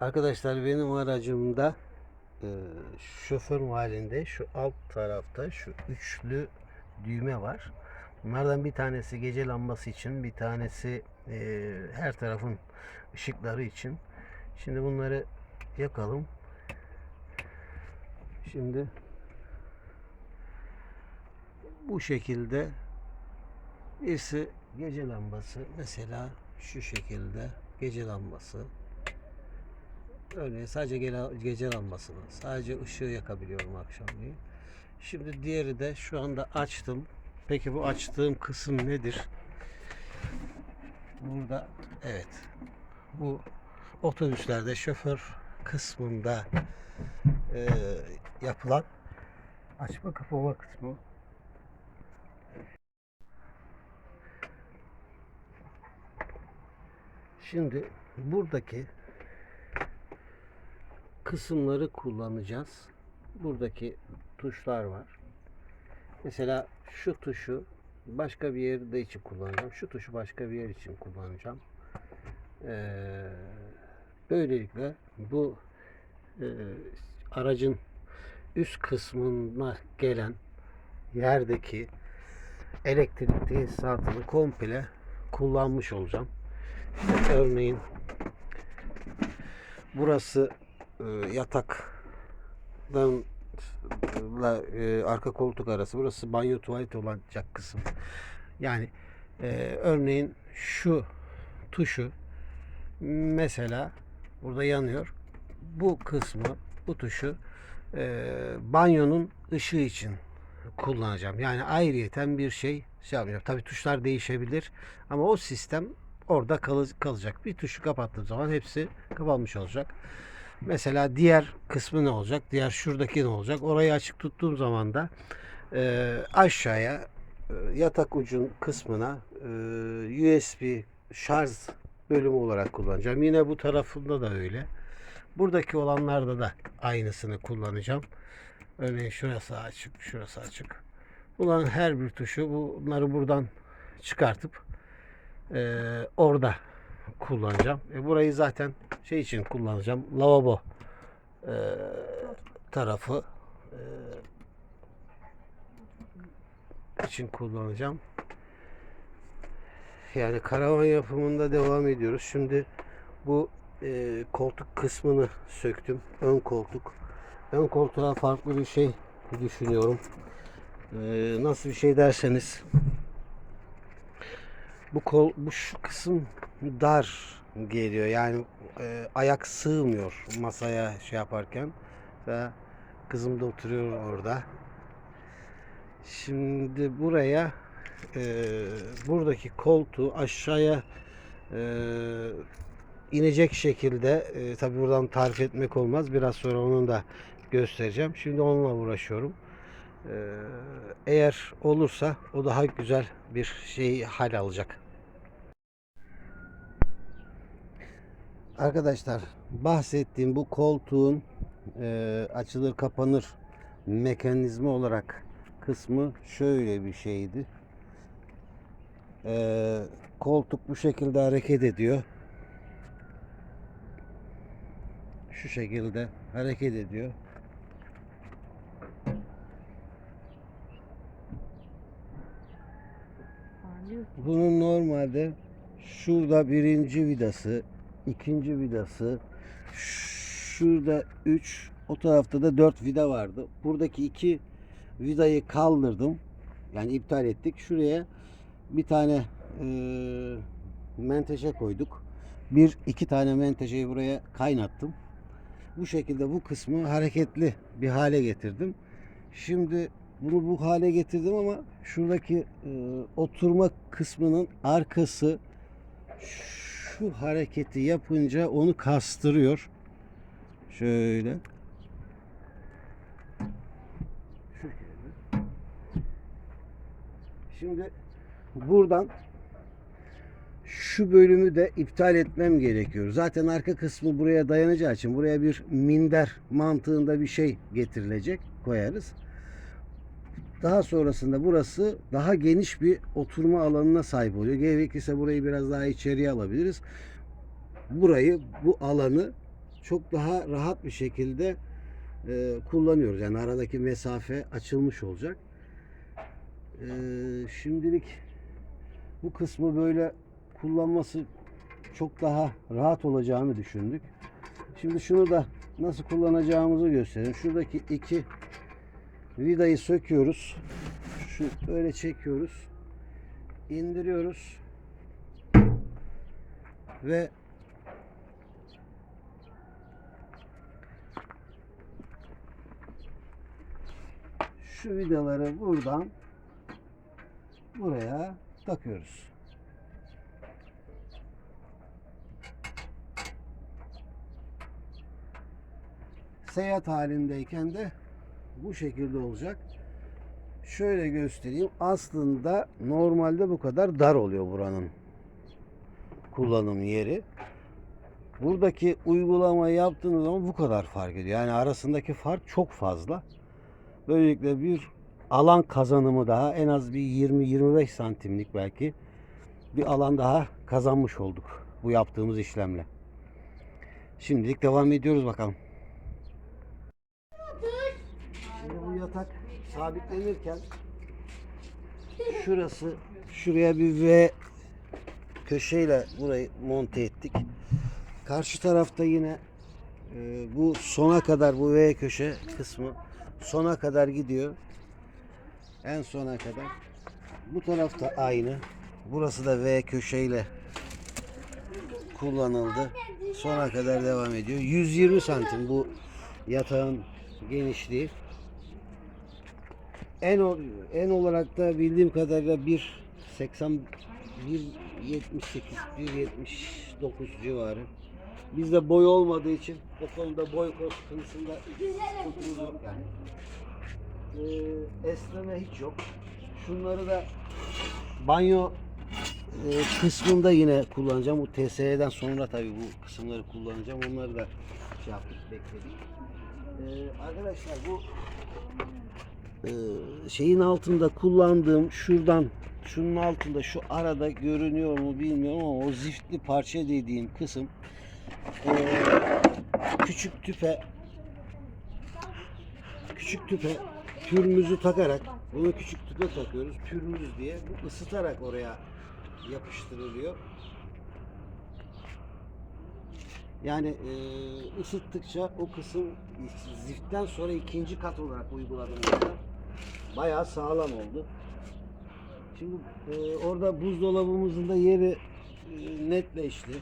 Arkadaşlar benim aracımda e, şoför halinde şu alt tarafta şu üçlü düğme var. Bunlardan bir tanesi gece lambası için, bir tanesi e, her tarafın ışıkları için. Şimdi bunları yakalım. Şimdi bu şekilde birisi gece lambası mesela şu şekilde gece lambası Örneğin sadece gece lambasını, sadece ışığı yakabiliyorum akşamleyin. Şimdi diğeri de şu anda açtım. Peki bu açtığım kısım nedir? Burada evet. Bu otobüslerde şoför kısmında e, yapılan açma kapama kısmı. Şimdi buradaki kısımları kullanacağız. Buradaki tuşlar var. Mesela şu tuşu başka bir yerde için kullanacağım. Şu tuşu başka bir yer için kullanacağım. Ee, böylelikle bu e, aracın üst kısmına gelen yerdeki elektrik tesisatını komple kullanmış olacağım. Örneğin burası yataktan la, e, arka koltuk arası burası banyo tuvalet olacak kısım. Yani e, örneğin şu tuşu mesela burada yanıyor. Bu kısmı bu tuşu e, banyonun ışığı için kullanacağım. Yani ayrıyeten bir şey şey yapmayacağım. Tabii tuşlar değişebilir ama o sistem orada kalı- kalacak. Bir tuşu kapattığım zaman hepsi kapanmış olacak. Mesela diğer kısmı ne olacak? Diğer şuradaki ne olacak? Orayı açık tuttuğum zaman da e, aşağıya e, yatak ucun kısmına e, USB şarj bölümü olarak kullanacağım. Yine bu tarafında da öyle. Buradaki olanlarda da aynısını kullanacağım. Örneğin şurası açık, şurası açık. Bunların her bir tuşu bunları buradan çıkartıp e, orada kullanacağım. E, burayı zaten şey için kullanacağım. Lavabo e, tarafı e, için kullanacağım. Yani karavan yapımında devam ediyoruz. Şimdi bu e, koltuk kısmını söktüm. Ön koltuk. Ön koltuğa farklı bir şey düşünüyorum. E, nasıl bir şey derseniz bu kol bu şu kısım dar geliyor. Yani e, ayak sığmıyor masaya şey yaparken ve kızım da oturuyor orada. Şimdi buraya e, buradaki koltuğu aşağıya e, inecek şekilde e, tabi buradan tarif etmek olmaz. Biraz sonra onun da göstereceğim. Şimdi onunla uğraşıyorum. E, eğer olursa o daha güzel bir şey hal alacak. Arkadaşlar bahsettiğim bu koltuğun e, açılır kapanır mekanizma olarak kısmı şöyle bir şeydi. E, koltuk bu şekilde hareket ediyor. Şu şekilde hareket ediyor. Bunun normalde şurada birinci vidası, ikinci vidası, şurada 3, o tarafta da 4 vida vardı. Buradaki iki vidayı kaldırdım. Yani iptal ettik. Şuraya bir tane e, menteşe koyduk. Bir iki tane menteşeyi buraya kaynattım. Bu şekilde bu kısmı hareketli bir hale getirdim. Şimdi bunu bu hale getirdim ama şuradaki e, oturma kısmının arkası şu hareketi yapınca onu kastırıyor. Şöyle. Şimdi buradan şu bölümü de iptal etmem gerekiyor. Zaten arka kısmı buraya dayanacağı için buraya bir minder mantığında bir şey getirilecek koyarız. Daha sonrasında burası daha geniş bir oturma alanına sahip oluyor. Gerekirse burayı biraz daha içeriye alabiliriz. Burayı bu alanı çok daha rahat bir şekilde e, kullanıyoruz. Yani aradaki mesafe açılmış olacak. E, şimdilik bu kısmı böyle kullanması çok daha rahat olacağını düşündük. Şimdi şunu da nasıl kullanacağımızı göstereyim. Şuradaki iki vidayı söküyoruz. Şu böyle çekiyoruz. indiriyoruz. Ve şu vidaları buradan buraya takıyoruz. Seyahat halindeyken de bu şekilde olacak. Şöyle göstereyim. Aslında normalde bu kadar dar oluyor buranın kullanım yeri. Buradaki uygulamayı yaptığınız zaman bu kadar fark ediyor. Yani arasındaki fark çok fazla. Böylelikle bir alan kazanımı daha en az bir 20-25 santimlik belki bir alan daha kazanmış olduk bu yaptığımız işlemle. Şimdilik devam ediyoruz bakalım. Şimdi bu yatak sabitlenirken şurası şuraya bir V köşeyle burayı monte ettik. Karşı tarafta yine e, bu sona kadar bu V köşe kısmı sona kadar gidiyor. En sona kadar. Bu tarafta aynı. Burası da V köşeyle kullanıldı. Sona kadar devam ediyor. 120 santim bu yatağın genişliği. En en olarak da bildiğim kadarıyla 1 80 178 179 civarı. Bizde boy olmadığı için o konuda boy konusunda sıkıntımız yok yani. Ee, esneme hiç yok. Şunları da banyo e, kısmında yine kullanacağım. Bu TSE'den sonra tabii bu kısımları kullanacağım. Onları da şey yaptık, bekledik. Ee, arkadaşlar bu şeyin altında kullandığım şuradan şunun altında şu arada görünüyor mu bilmiyorum ama o ziftli parça dediğim kısım e, küçük tüpe küçük tüpe pürmüzü takarak bunu küçük tüpe takıyoruz pürmüz diye ısıtarak oraya yapıştırılıyor. Yani e, ısıttıkça o kısım ziftten sonra ikinci kat olarak uyguladığımızda bayağı sağlam oldu. Şimdi e, orada buzdolabımızın da yeri e, netleşti.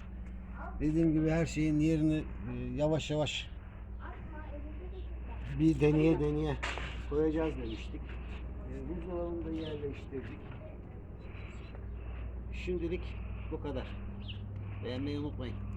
Dediğim gibi her şeyin yerini e, yavaş yavaş bir deneye deneye koyacağız demiştik. E, buzdolabını da yerleştirdik. Şimdilik bu kadar. Beğenmeyi unutmayın.